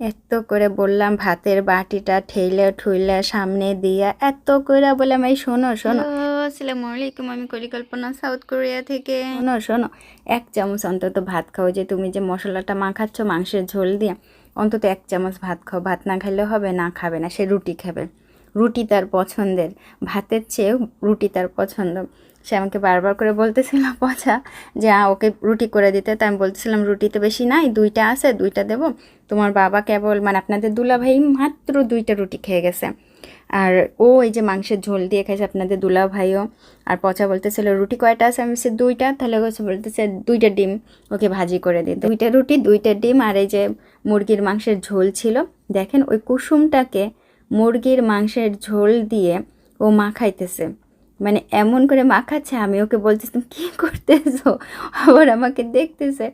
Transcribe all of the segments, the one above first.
এত করে বললাম ভাতের বাটিটা ঠেলে ঠুইলে সামনে দিয়া এত করে বললাম এই শোনো শোনো। আসসালামু আলাইকুম আমি পরিকল্পনা সাউথ কোরিয়া থেকে। শোনো শোনো এক চামচ অন্তত ভাত খাও যে তুমি যে মশলাটা মাখাচ্ছ মাংসের ঝোল দিয়ে অন্তত এক চামচ ভাত খাও ভাত না খাইলে হবে না খাবে না সে রুটি খাবে। রুটি তার পছন্দের। ভাতের চেয়েও রুটি তার পছন্দ। সে আমাকে বারবার করে বলতেছিল, পচা, যে ওকে রুটি করে দিতে। তাই আমি বলতেছিলাম রুটিতে বেশি নাই, দুইটা আছে, দুইটা দেবো। তোমার বাবা কেবল মানে আপনাদের দুলাভাই মাত্র দুইটা রুটি খেয়ে গেছে। আর ও এই যে মাংসের ঝোল দিয়ে খাইছে আপনাদের দুলা ভাইও আর পচা বলতেছিল, রুটি কয়টা আছে? আমি বলছি, দুইটা। তাহলে বলতেছে, দুইটা ডিম, ওকে ভাজি করে দিতে দুইটা রুটি, দুইটা ডিম, আর এই যে মুরগির মাংসের ঝোল ছিল। দেখেন ওই কুসুমটাকে মুরগির মাংসের ঝোল দিয়ে ও মাখাইতেছে মানে এমন করে মাখাচ্ছে আমি ওকে বলছি তুমি কী করতেছো? আবার আমাকে দেখতেছে,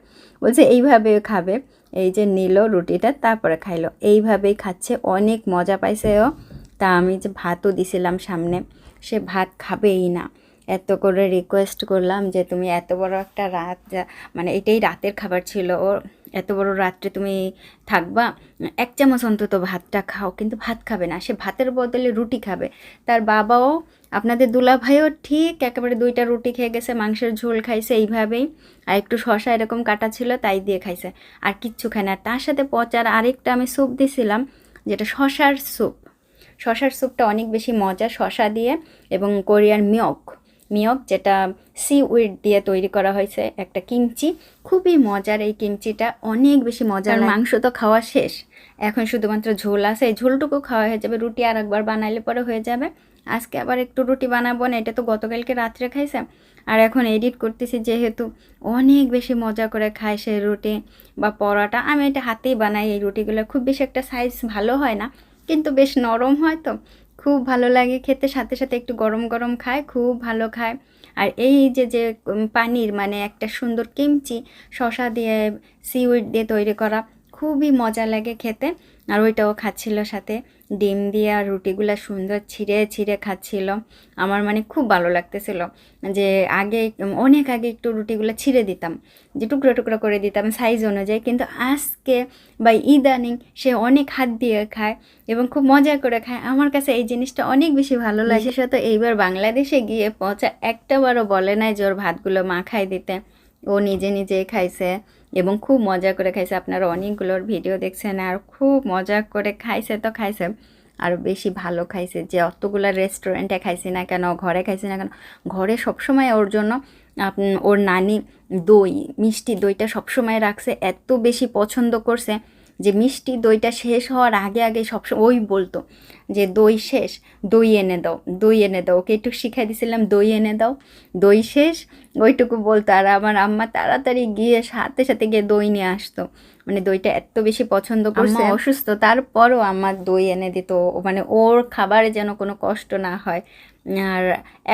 বলছে, এইভাবে খাবে। এই যে নিল রুটিটা, তারপরে খাইলো। এইভাবেই খাচ্ছে, অনেক মজা পাইছে ও। তা আমি যে ভাতও দিছিলাম সামনে, সে ভাত খাবেই না। এত করে রিকোয়েস্ট করলাম যে তুমি এত বড় একটা রাত মানে এটাই রাতের খাবার ছিল। ওর এত বড় রাত্রে তুমি থাকবা? এক চামচ অন্তত ভাতটা খাও, কিন্তু ভাত খাবে না। সে ভাতের বদলে রুটি খাবে। তার বাবাও, আপনাদের দুলা ভাইও ঠিক একেবারে দুইটা রুটি খেয়ে গেছে, মাংসের ঝোল খাইছে এইভাবেই। আর একটু শশা এরকম কাটা ছিল, তাই দিয়ে খাইছে। আর কিচ্ছু খায় না। তার সাথে পচার আরেকটা আমি স্যুপ দিছিলাম, যেটা শশার স্যুপ শশার স্যুপটা অনেক বেশি মজা শশা দিয়ে এবং কোরিয়ার মিয়ক মিয়ক যেটা সি উইড দিয়ে তৈরি করা হয়েছে একটা কিমচি। খুবই মজার এই কিমচিটা অনেক বেশি মজার মাংস তো খাওয়া শেষ। এখন শুধুমাত্র ঝোল আছে এই ঝোলটুকু খাওয়া হয়ে যাবে রুটি আর একবার বানাইলে পরে হয়ে যাবে। আজকে আবার একটু রুটি বানাবো না এটা তো গতকালকে রাত্রে খাইছে। আর এখন এডিট করতেছি যেহেতু অনেক বেশি মজা করে খায় সে রুটি বা পরোটা। আমি এটা হাতেই বানাই এই রুটিগুলো। খুব বেশি একটা সাইজ ভালো হয় না কিন্তু বেশ নরম হয় তো। খুব ভালো লাগে খেতে, সাথে সাথে একটু গরম গরম খায়, খুব ভালো খায়। আর এই যে যে পানির মানে একটা সুন্দর কিমচি শশা দিয়ে সিউইড দিয়ে তৈরি করা খুবই মজা লাগে খেতে। আর ওইটাও খাচ্ছিল সাথে। ডিম দিয়ে আর রুটিগুলো সুন্দর ছিঁড়ে ছিঁড়ে খাচ্ছিল। আমার মানে খুব ভালো লাগতেছিল যে আগে অনেক আগে একটু রুটিগুলো ছিঁড়ে দিতাম। যে টুকরো টুকরো করে দিতাম সাইজ অনুযায়ী। কিন্তু আজকে বা ইদানিং সে অনেক হাত দিয়ে খায় এবং খুব মজা করে খায়। আমার কাছে এই জিনিসটা অনেক বেশি ভালো লাগে। বিশেষত এইবার বাংলাদেশে গিয়ে পচা একটাবারও বলে নাই যে ওর ভাতগুলো মাখাই দিতে। ও নিজে নিজেই খাইছে। এবং খুব মজা করে খাইছে। আপনারা অনেকগুলোর ভিডিও দেখছেন আর খুব মজা করে খাইছে তো খাইছে। আর বেশি ভালো খাইছে যে অতগুলো রেস্টুরেন্টে খাইছি না কেন, ঘরে খাইছি না কেন। ঘরে সবসময় ওর জন্য ওর নানি দই, মিষ্টি দইটা সবসময় রাখছে, এত বেশি পছন্দ করছে। যে মিষ্টি দইটা শেষ হওয়ার আগে আগে সবসময় ওই বলতো যে দই শেষ দই এনে দাও দই এনে দাও। ওকে একটু শিখাই দিছিলাম দই এনে দাও দই শেষ। ওইটুকু বলতো। আর আমার আম্মা তাড়াতাড়ি গিয়ে সাথে সাথে গিয়ে দই নিয়ে আসতো। মানে দইটা এত বেশি পছন্দ করছে। অসুস্থ? তারপরও আমার দই এনে দিত। মানে ওর খাবারে যেন কোনো কষ্ট না হয়। আর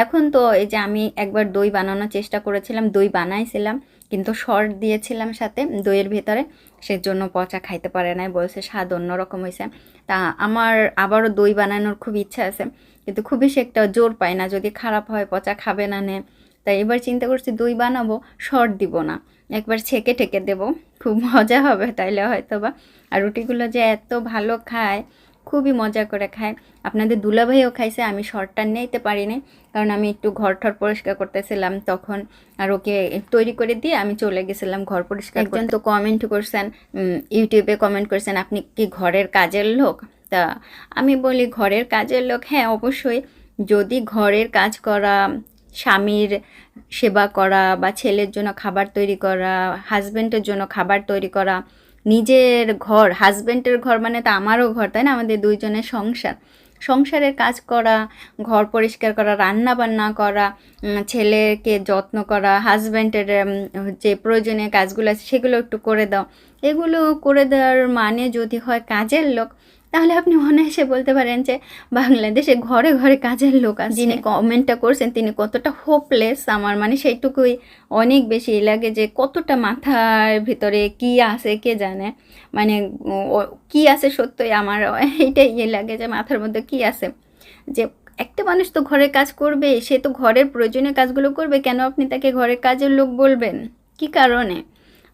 এখন তো এই যে আমি একবার দই বানানোর চেষ্টা করেছিলাম, দই বানাইছিলাম, কিন্তু শর্ট দিয়েছিলাম সাথে দইয়ের ভেতরে, সেজন্য পচা খাইতে পারে নাই বলছে স্বাদ অন্যরকম হয়েছে তা আমার আবারও দই বানানোর খুব ইচ্ছা আছে, কিন্তু খুবই সে একটা জোর পায় না, যদি খারাপ হয়, পচা খাবে না নে। তাই এবার চিন্তা করছি দই বানাবো শর্ট দিব না। একবার ছেঁকে ঠেকে দেবো, খুব মজা হবে তাইলে হয়তো বা আর রুটিগুলো যে এত ভালো খায় খুবই মজা করে খায়। আপনাদের দুলাভাইও খাইছে আমি শর্টটা নিতে পারিনি কারণ আমি একটু ঘর ঠর পরিষ্কার করতেছিলাম তখন আর ওকে তৈরি করে দিয়ে আমি চলে গেছিলাম ঘর পরিষ্কার একজন তো কমেন্ট করছেন ইউটিউবে কমেন্ট করছেন আপনি কি ঘরের কাজের লোক? তা আমি বলি ঘরের কাজের লোক? হ্যাঁ অবশ্যই। যদি ঘরের কাজ করা স্বামীর সেবা করা বা ছেলের জন্য খাবার তৈরি করা হাজবেন্ডের জন্য খাবার তৈরি করা নিজের ঘর হাজব্যান্ডের ঘর মানে তো আমারও ঘর, তাই না? আমাদের দুইজনের সংসার। সংসারের কাজ করা, ঘর পরিষ্কার করা রান্না বান্না করা ছেলেকে যত্ন করা হাজব্যান্ডের যে প্রয়োজনীয় কাজগুলো আছে সেগুলো একটু করে দাও। এগুলো করে দেওয়ার মানে যদি হয় কাজের লোক তাহলে আপনি অনায়াসে বলতে পারেন যে বাংলাদেশে ঘরে ঘরে কাজের লোক আছে। যিনি কমেন্টটা করছেন, তিনি কতটা হোপলেস আমার। মানে সেইটুকুই অনেক বেশি লাগে যে কতটা মাথার ভিতরে কি আছে কে জানে। মানে কি আছে সত্যই আমার এইটাই ইয়ে লাগে যে মাথার মধ্যে কি আছে। যে একটা মানুষ তো ঘরের কাজ করবে, সে তো ঘরের প্রয়োজনীয় কাজগুলো করবে, কেন আপনি তাকে ঘরের কাজের লোক বলবেন? কি কারণে?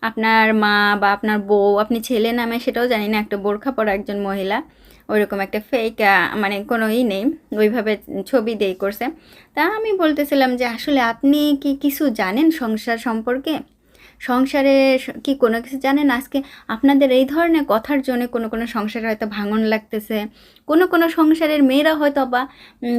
আপনার মা বা আপনার বউ, আপনি ছেলে নামে সেটাও জানি না, একটা বোরখা পরা একজন মহিলা, ওইরকম একটা ফেক মানে কোনো ই নেই, ওইভাবে ছবি দেই করছে। তা আমি বলতেছিলাম যে, আসলে আপনি কি কিছু জানেন সংসার সম্পর্কে? সংসারে কি কোনো কিছু জানেন? আজকে আপনাদের এই ধরনের কথার জন্য কোনো কোনো সংসারে হয়তো ভাঙন লাগতেছে। কোনো কোনো সংসারের মেয়েরা হয়তো বা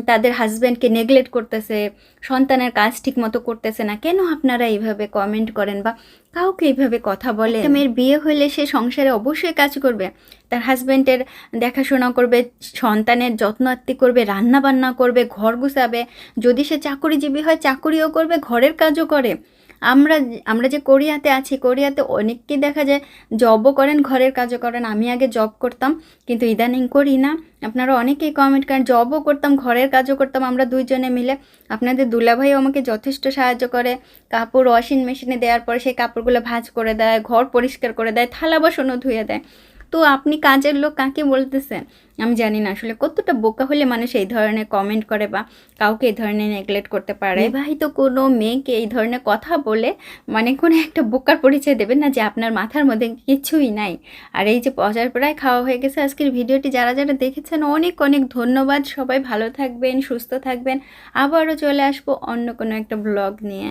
তাদের হাজব্যান্ডকে নেগলেক্ট করতেছে, সন্তানের কাজ ঠিক মতো করতেছে না। কেন আপনারা এইভাবে কমেন্ট করেন বা কাউকে এইভাবে কথা বলে মেয়ের বিয়ে হলে সে সংসারে অবশ্যই কাজ করবে। তার হাজব্যান্ডের দেখাশোনা করবে, সন্তানের যত্ন আত্তি করবে রান্না বান্না করবে, ঘর গুছাবে। যদি সে চাকরিজীবী হয়, চাকরিও করবে, ঘরের কাজও করে। আমরা আমরা যে কোরিয়াতে আছি, কোরিয়াতে অনেককেই দেখা যায় জবও করেন, ঘরের কাজও করেন। আমি আগে জব করতাম, কিন্তু ইদানিং করি না। আপনারা অনেকেই কমেন্ট করেন জবও করতাম, ঘরের কাজও করতাম, আমরা দুইজনে মিলে। আপনাদের দুলাভাইও আমাকে যথেষ্ট সাহায্য করে। কাপড় ওয়াশিং মেশিনে দেওয়ার পরে সেই কাপড়গুলো ভাজ করে দেয়, ঘর পরিষ্কার করে দেয়, থালা বাসনও ধুয়ে দেয়। তো আপনি কাজের লোক কাকে বলতেছেন? আমি জানি না, আসলে কতটা বোকা হলে মানুষ এই ধরনের কমেন্ট করে বা কাউকে এই ধরনের নেগলেক্ট করতে পারে? বিবাহিত কোনো মেয়েকে এই ধরনের কথা বলে মানে কোনো একটা বোকার পরিচয় দেবেন না যে আপনার মাথার মধ্যে কিছুই নাই। আর এই যে পচার প্রায় খাওয়া হয়ে গেছে, আজকের ভিডিওটি যারা যারা দেখেছেন, অনেক অনেক ধন্যবাদ। সবাই ভালো থাকবেন, সুস্থ থাকবেন। আবারও চলে আসব অন্য কোনো একটা ব্লগ নিয়ে।